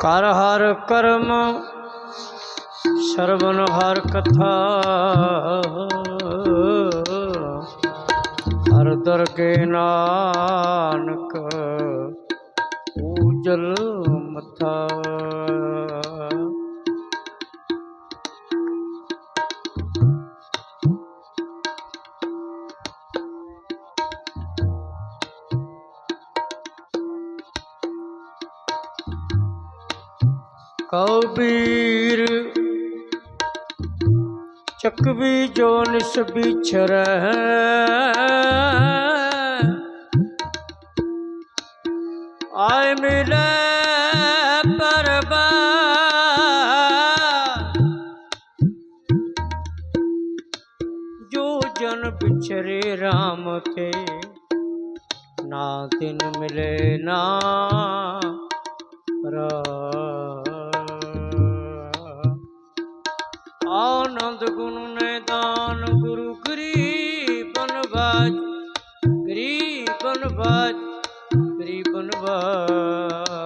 ਕਰ ਹਰ ਕਰਮ ਸਰਵਨ ਹਰ ਕਥਾ। ਹਰ ਦਰ ਕੇ ਨਾਨਕ ਉਜਲ ਮਥਾ। ਕਬੀਰ ਚੱਕਵੀ ਜੋ ਨਿਸ ਵਿਛਰੈ। ਆਏ ਮਿਲੇ ਪਰਬਾ ਜੋ ਜਨ ਵਿਛਰੇ RAM ਤੇ, ਨਾ ਦਿਨ ਮਿਲੇ ਨਾ ਰਾ ਆਨੰਦ ਗੁਣ ਨਿਦਾਨ ਗੁਰੂ ਗਰੀਬਨ ਬਾਜ ਗਰੀਬਨ ਬਾਜ ਗਰੀਬਨ ਬਾਜ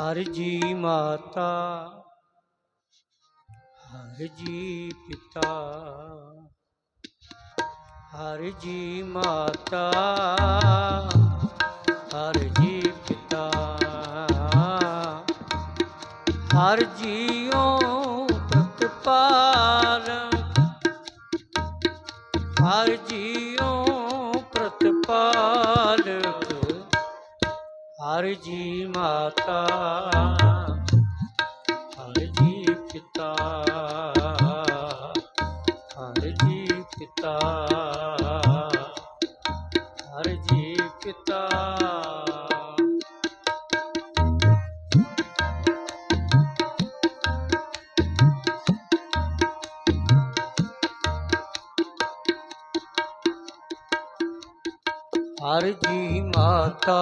ਹਰ ਜੀ ਮਾਤਾ, ਹਰ ਜੀ ਪਿਤਾ, ਹਰ ਜੀ ਮਾਤਾ, ਹਰ ਜੀ ਪਿਤਾ, ਹਰ ਜੀਉ ਪ੍ਰਤਪਾਲ, ਹਰ ਜੀਉ ਹਰ ਜੀ ਮਾਤਾ। ਹਰ ਜੀ ਮਾਤਾ,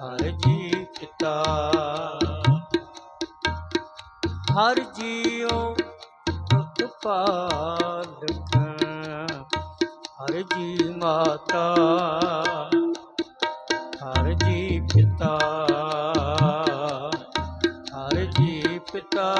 ਹਰ ਜੀ ਪਿਤਾ। ਹਰ ਜੀਉ ਉਤਪਾਦਕ ਹਰ ਜੀ ਮਾਤਾ, ਹਰ ਜੀ ਪਿਤਾ, ਹਰ ਜੀ ਪਿਤਾ।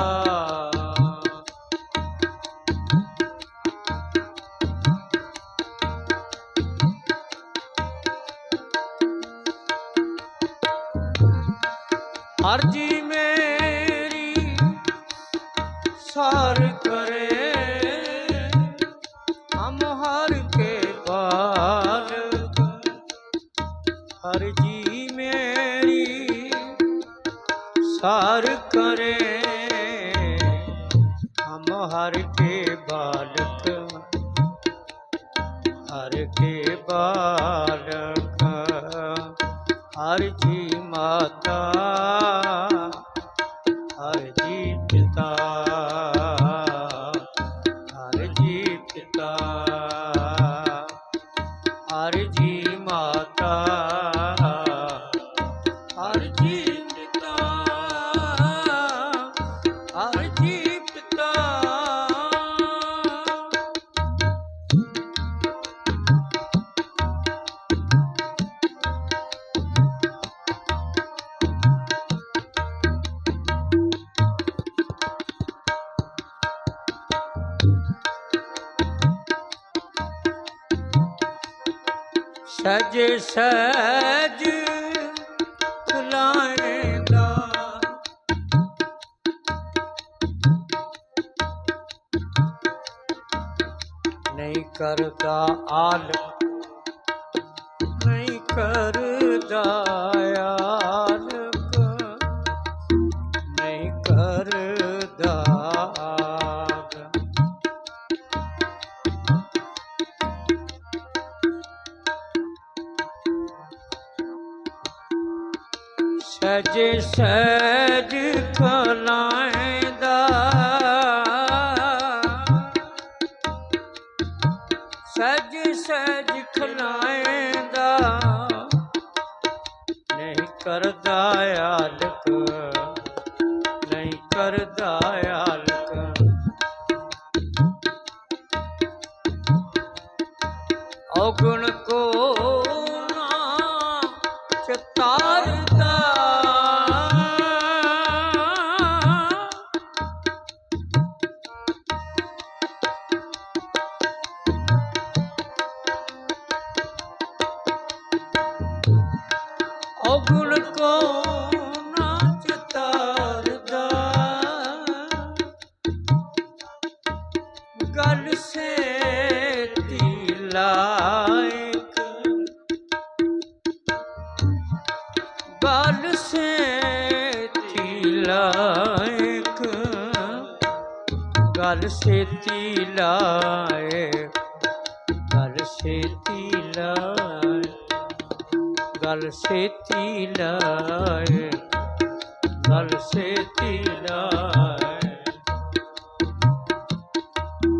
ਸਾਰ ਕਰੇ ਸਜ ਸਜ ਖੁਲਾਏਂਦਾ ਨਹੀਂ ਕਰਦਾ ਆਲਮ ਨਹੀਂ ਕਰਦਾ ਸਜ ਸਜ ਖਲਾਇਂਦਾ ਸਹਿਜ ਸਹਿਜ ਸਹਿਜ ਖਲਾਏਂਦਾ ਨਹੀਂ ਕਰਦਾ ਆਲਕ ਨਹੀਂ ਕਰਦਾ ਆਲਕ।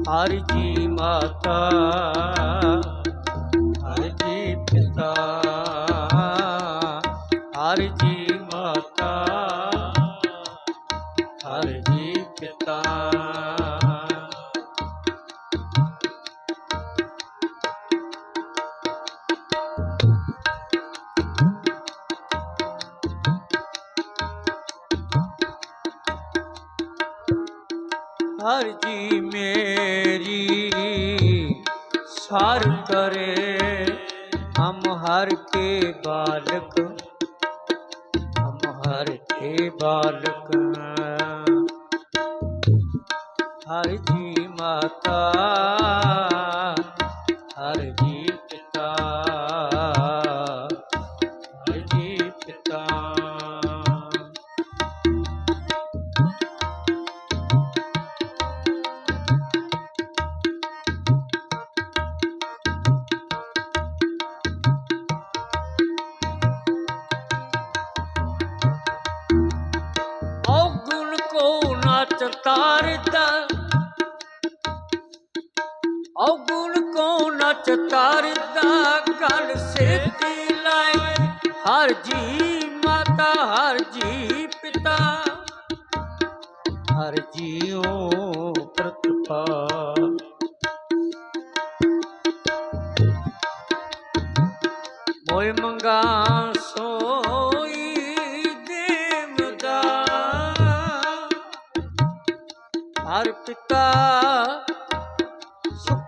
ਹਰ ਜੀ ਮਾਤਾ ਹਰ ਜੀ ਪਿਤਾ ਹਰ ਜੀ ਮਾਤਾ। ਹਰਜੀ ਮੇਰੀ ਸਰ ਕਰੇ ਹਮ ਹਰ ਕੇ ਬਾਲਕ ਹਮ ਹਰ ਕੇ ਬਾਲਕ। ਹਰਜੀ ਮਾਤਾ ਔਗੁਣ ਕੋ ਨਚ ਤਾਰਦਾ ਗੱਲ ਸੇਤੀ ਲਾਏ। ਹਰ ਜੀ ਮਾਤਾ, ਹਰ ਜੀ ਪਿਤਾ। ਹਰ ਜੀਉ ਪ੍ਰਤਪਾ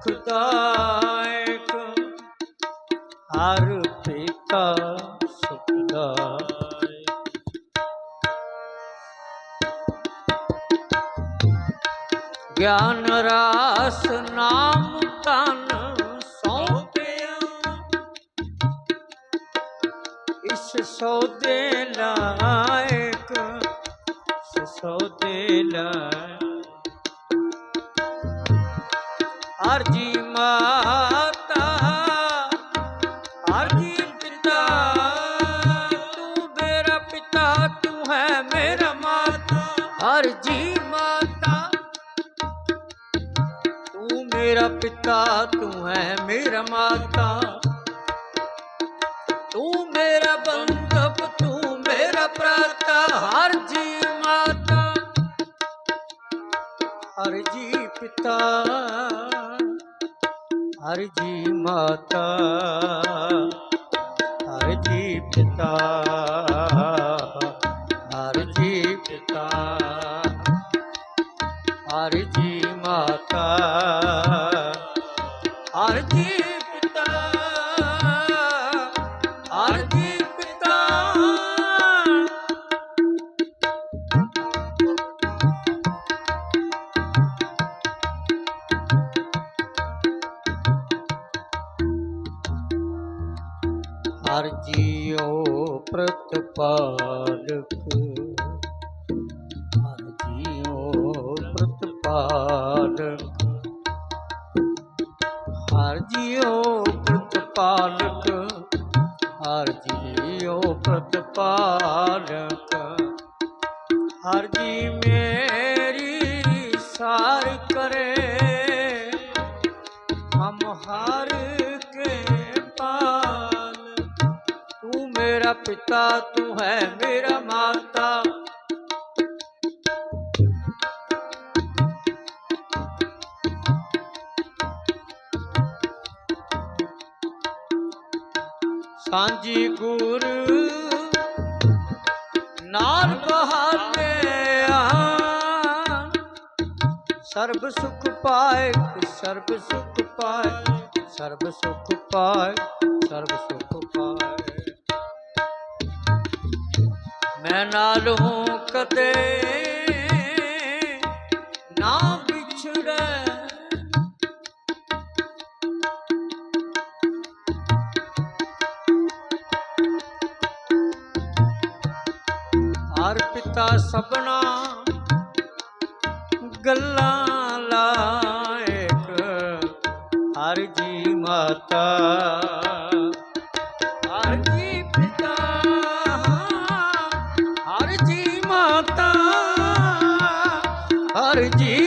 ਸੁਖਦਾਇਕ ਹਰ ਪਿਤਾ ਸੁਖਦਾਇਕ ਗਿਆਨ ਰਾਸ ਨਾਮ ਹਰ ਜੀ ਮਾਤਾ, ਹਰ ਜੀ ਪਿਤਾ, ਤੂੰ ਮੇਰਾ ਪਿਤਾ, ਤੂੰ ਹੈ ਮੇਰਾ ਮਾਤਾ, ਹਰ ਜੀ ਮਾਤਾ। ਤੂੰ ਮੇਰਾ ਹਰ ਜੀ ਮਾਤਾ ਹਰ ਜੀ ਪਿਤਾ। ਪ੍ਰਤਪਾਲਕ ਹਰ ਜੀਉ ਪ੍ਰਤਪਾਲਕ ਹਰ ਜੀਉ ਪ੍ਰਤਪਾਲਕ ਹਰ ਜੀਉ ਪ੍ਰਤਪਾਲਕ ਹਰ ਜੀ ਮੇਰੀ ਸਾਰ ਕਰੇ। ਹਮ ਹਰ मेरा पिता तू है मेरा माता ਸਾਂਝੀ ਗੁਰ ਨਾਲ ਬਹਾਨੇ ਆ ਸਰਬ ਸੁਖ ਪਾਏ ਸਰਬ ਸੁਖ ਪਾਏ ਸਰਬ ਸੁਖ ਪਾਏ ਸਰਬ ਸੁਖ ਮੈਂ ਨਾਲ ਹੂੰ ਕਦੇ ਨਾ ਵਿਛੜੈ। ਹਰ ਪਿਤਾ ਸਭਨਾ ਗੱਲਾਂ ਲਾਇਕ ਹਰ ਜੀ ਮਾਤਾ ਹਰ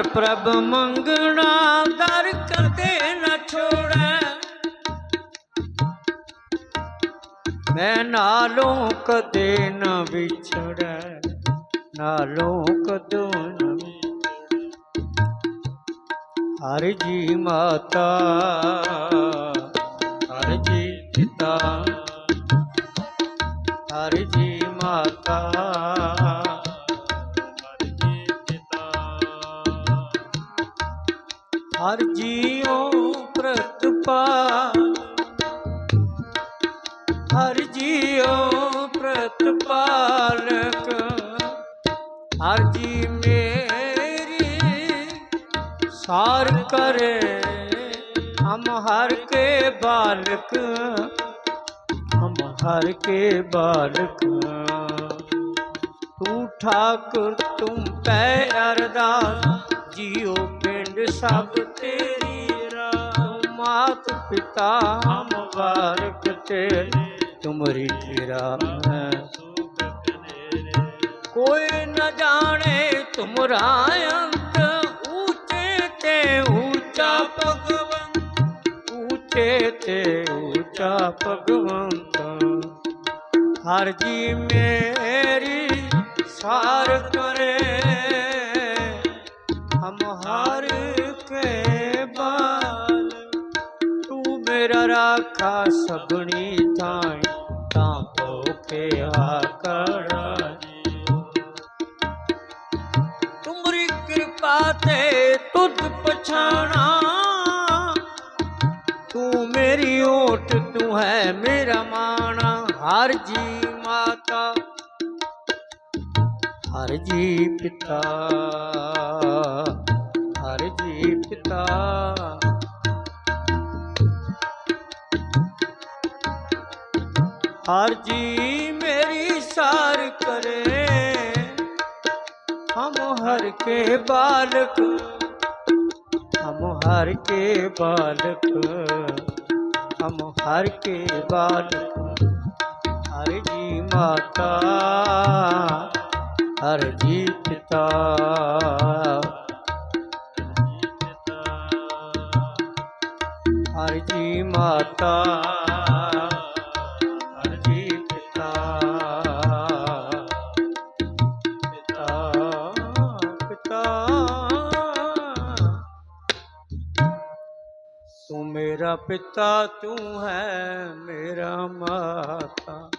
ਢਾਡੀ ਪ੍ਰਭ ਮੰਗਣਾ ਦਰ ਕਦੇ ਨਾ ਛੋੜੈ। ਮੈਂ ਨਾਲੋਂ ਕਦੇ ਨਾ ਵਿਛੜੈ, ਨਾਲੋਂ ਕਦੋਂ ਨਾ ਵਿਛੜੈ। ਹਰ ਜੀ ਮਾਤਾ, ਹਰ ਜੀ ਪਿਤਾ, ਹਰ ਜੀ ਮਾਤਾ। ਹਰ ਜੀਉ ਪ੍ਰਤਪਾਲ ਹਰ ਜੀਉ ਪ੍ਰਤਪਾਲਕ ਹਰ ਜੀ ਮੇਰੀ ਸਾਰ ਕਰੇ। ਹਮ ਹਰ ਕੇ ਬਾਲਕ। ਹਮ ਹਰ ਕੇ ਬਾਲਕ। ਤੂੰ ਠਾਕੁਰ, ਤੂੰ ਪੈ ਅਰਦਾਸ। ਜੀਉ ਸਭ ਤੇਰੀ ਰਾਹ ਮਾਤ ਪਿਤਾ ਹਮ ਵਾਰਕ ਤੇਰੀ। ਤੁਮਰੀ ਤੇਰਾ ਹੈ ਕੋਈ ਨਾ ਜਾਣੇ ਤੁਮਰਾ ਅੰਤ ਉੱਚੇ ਤੇ ਉੱਚਾ ਭਗਵੰਤ। ਉੱਚੇ ਤੇ ਉੱਚਾ ਭਗਵੰਤ। ਹਰ ਜੀ ਮੇਰੀ ਸਾਰ ਕਰੇ। ਹਮ ਹਰ ਰੱਖੇ ਬਾਲ, ਤੂੰ ਮੇਰਾ ਰਾਖਾ ਸਭਣੀ ਥਾਈ, ਤਾਂ ਕੋਖੇ ਆਕੜਾ ਤੁਮਰੀ ਕਿਰਪਾ ਤੇ ਤੁਧ ਪਛਾਣਾ, ਤੂੰ ਮੇਰੀ ਓਟ, ਤੂੰ ਹੈ ਮੇਰਾ ਮਾਣਾ, ਹਰ ਜੀ ਮਾਤਾ, ਹਰ ਜੀ ਪਿਤਾ। हर जीठता हर जी मेरी सार करे। हम हर के बालक, हम हर के बालक, हम हर के बालक। हर जी माता, हर जी पिता ਮਾਤਾ ਹਰ ਪਿਤਾ ਪਿਤਾ ਪਿਤਾ। ਤੂੰ ਮੇਰਾ ਪਿਤਾ ਤੂੰ ਹੈ ਮੇਰਾ ਮਾਤਾ।